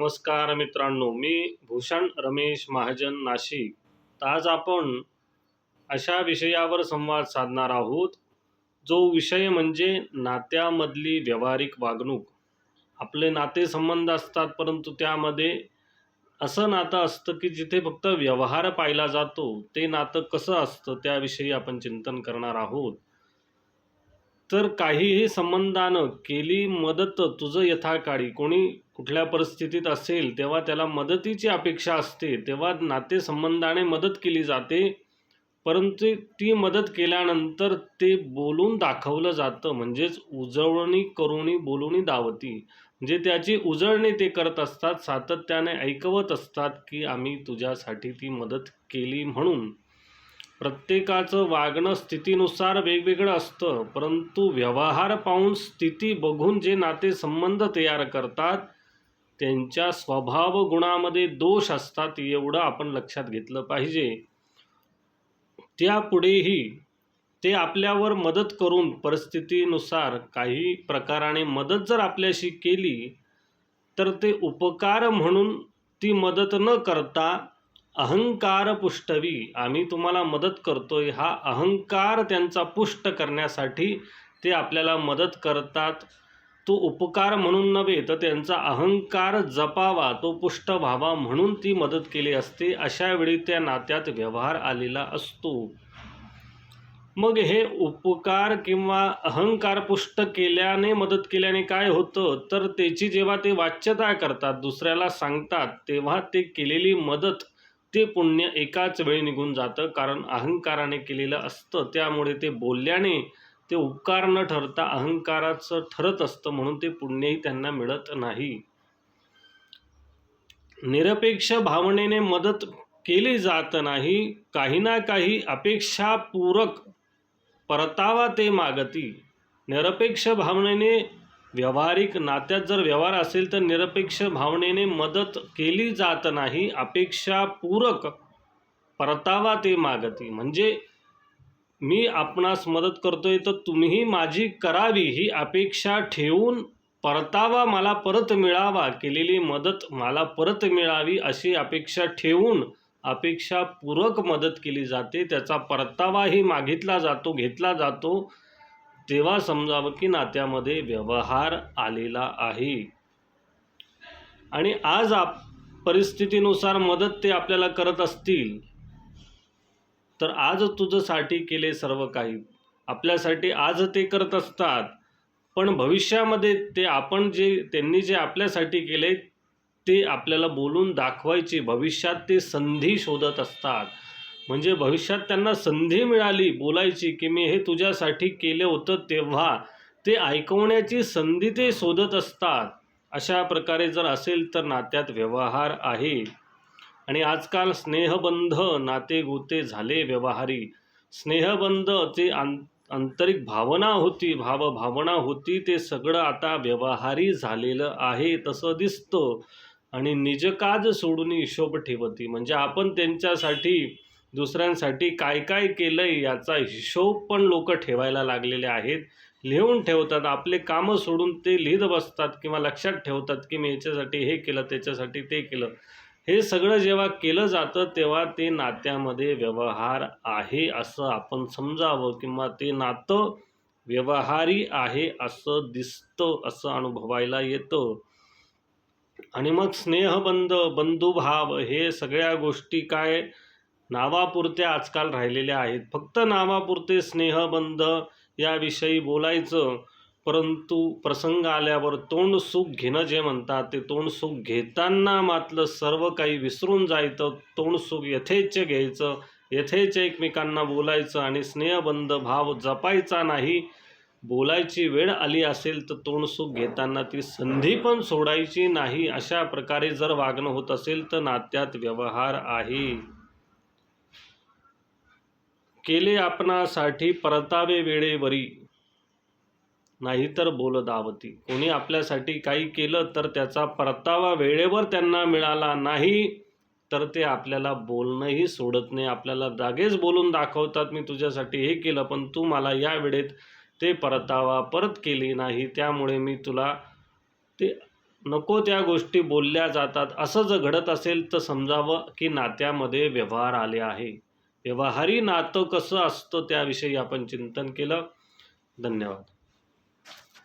नमस्कार मित्रांनो मी भूषण रमेश महाजन नाशिक. तर आज आपण अशा विषयावर संवाद साधणार आहोत जो विषय म्हणजे नात्यामधली व्यावहारिक वागणूक. आपले नातेसंबंध असतात परंतु त्यामध्ये असं नातं असतं की जिथे फक्त व्यवहार पाहिला जातो ते नातं कसं असतं त्याविषयी आपण चिंतन करणार आहोत. तर काहीही संबंधानं केली मदत तुझं यथाकाळी. कोणी कुठल्या परिस्थितीत असेल तेव्हा त्याला मदतीची अपेक्षा असते तेव्हा नातेसंबंधाने मदत केली जाते. परंतु ती मदत केल्यानंतर ते बोलून दाखवलं जातं म्हणजेच उजळणी करुणी बोलूनी दावती. म्हणजे त्याची उजळणी ते करत असतात सातत्याने ऐकवत असतात की आम्ही तुझ्यासाठी ती मदत केली म्हणून. प्रत्येकाचं वागणं स्थितीनुसार वेगवेगळं असतं परंतु व्यवहार पाहून स्थिती बघून जे नातेसंबंध तयार करतात त्यांच्या स्वभाव गुणामध्ये दोष असतात एवढं आपण लक्षात घेतलं पाहिजे. त्यापुढेही ते आपल्यावर मदत करून परिस्थितीनुसार काही प्रकाराने मदत जर आपल्याशी केली तर ते उपकार म्हणून ती मदत न करता अहंकार पुष्टवी आम्ही तुम्हाला मदत करतोय. हा अहंकार त्यांचा पुष्ट करण्यासाठी ते आपल्याला मदत करतात. तो उपकार म्हणून नव्हे तर त्यांचा अहंकार जपावा तो पुष्ट व्हावा म्हणून ती मदत केली असते. अशा वेळी त्या नात्यात व्यवहार आलेला असतो. मग हे उपकार किंवा अहंकार पुष्ट केल्याने मदत केल्याने काय होतं? तर त्याची जेव्हा ते वाच्यता करतात दुसऱ्याला सांगतात तेव्हा ते केलेली मदत ते पुण्य एकाच वेळी निघून जातं कारण अहंकाराने केलेलं असतं. त्यामुळे ते बोलल्याने ते उपकार न ठरता अहंकाराचं ठरत असतं म्हणून ते पुण्यही त्यांना मिळत नाही. निरपेक्ष भावनेने मदत केली जात नाही. काही ना काही अपेक्षापूरक परतावा ते मागती. निरपेक्ष भावनेने व्यावहारिक नात्यात जर व्यवहार असेल तर निरपेक्ष भावनेने मदत केली जात नाही. अपेक्षापूरक परतावा ते मागते. म्हणजे मी आपणास मदत करतोय तर तुम्हीही माझी करावी. ही अपेक्षा ठेवून परतावा मला परत मिळावा. केलेली मदत मला परत मिळावी अशी अपेक्षा ठेवून अपेक्षापूरक मदत केली जाते. त्याचा परतावाही मागितला जातो घेतला जातो. तेव्हा समजावं की नात्यामध्ये व्यवहार आलेला आहे. आणि आज आप परिस्थितीनुसार मदत ते आपल्याला करत असतील तर आज तुझ्यासाठी केले सर्व काही. आपल्यासाठी आज ते करत असतात पण भविष्यामध्ये ते आपण जे त्यांनी जे आपल्यासाठी केले ते आपल्याला बोलून दाखवायची. भविष्यात ते संधी शोधत असतात. म्हणजे भविष्यात त्यांना संधी मिळाली बोलायची की मी हे तुझ्यासाठी केलं होतं तेव्हा ते ऐकवण्याची संधी ते शोधत असतात. अशा प्रकारे जर असेल तर नात्यात व्यवहार आहे. आणि आजकाल स्नेहबंध नाते गोते झाले व्यवहारी. स्नेहबंध ते आं आंतरिक भावना होती भावभावना होती ते सगळं आता व्यवहारी झालेलं आहे तसं दिसतं. आणि निजकाज सोडून हिशोब ठेवती. म्हणजे आपण त्यांच्यासाठी दुसऱ्यांसाठी काय काय केलं आहे याचा हिशोब पण लोक ठेवायला लागलेले आहेत. लिहून ठेवतात आपले कामं सोडून ते लिहित बसतात किंवा लक्षात ठेवतात की मी याच्यासाठी हे केलं त्याच्यासाठी ते केलं. हे सगळं जेव्हा केलं जातं तेव्हा ते नात्यामध्ये व्यवहार आहे असं आपण समजावं किंवा ते नातं व्यवहारी आहे असं दिसतं असं अनुभवायला येतं. आणि मग स्नेहबंध बंधुभाव हे सगळ्या गोष्टी काय नावापुरते आजकाल राहिलेल्या आहेत. फक्त नावापुरते स्नेहबंध याविषयी बोलायचं परंतु प्रसंग आल्यावर तोंड सुख घेणं जे म्हणतात ते तोंड सुख घेताना मात्र सर्व काही विसरून जायचं तोंड सुख यथेच्छ घ्यायचं यथेच्छ एकमेकांना बोलायचं आणि स्नेहबंध भाव जपायचा नाही. बोलायची वेळ आली असेल तर तोंड सुख घेताना ती संधी पण सोडायची नाही अशा प्रकारे जर वागणं होत असेल तर नात्यात व्यवहार आहे. केले आपणासाठी परतावे वेळेवरी. नाहीतर बोल दावती कोणी आपल्यासाठी काही केलं तर त्याचा परतावा वेळेवर त्यांना मिळाला नाही तर ते आपल्याला बोलणंही सोडत नाही. आपल्याला जागेच बोलून दाखवतात मी तुझ्यासाठी हे केलं पण तू मला या वेळेत ते परतावा परत केली नाही. त्यामुळे मी तुला ते नको त्या गोष्टी बोलल्या जातात. असं जर घडत असेल तर समजावं की नात्यामध्ये व्यवहार आले आहे. व्यवहारी नातं कसं असतं त्याविषयी आपण चिंतन केलं. धन्यवाद.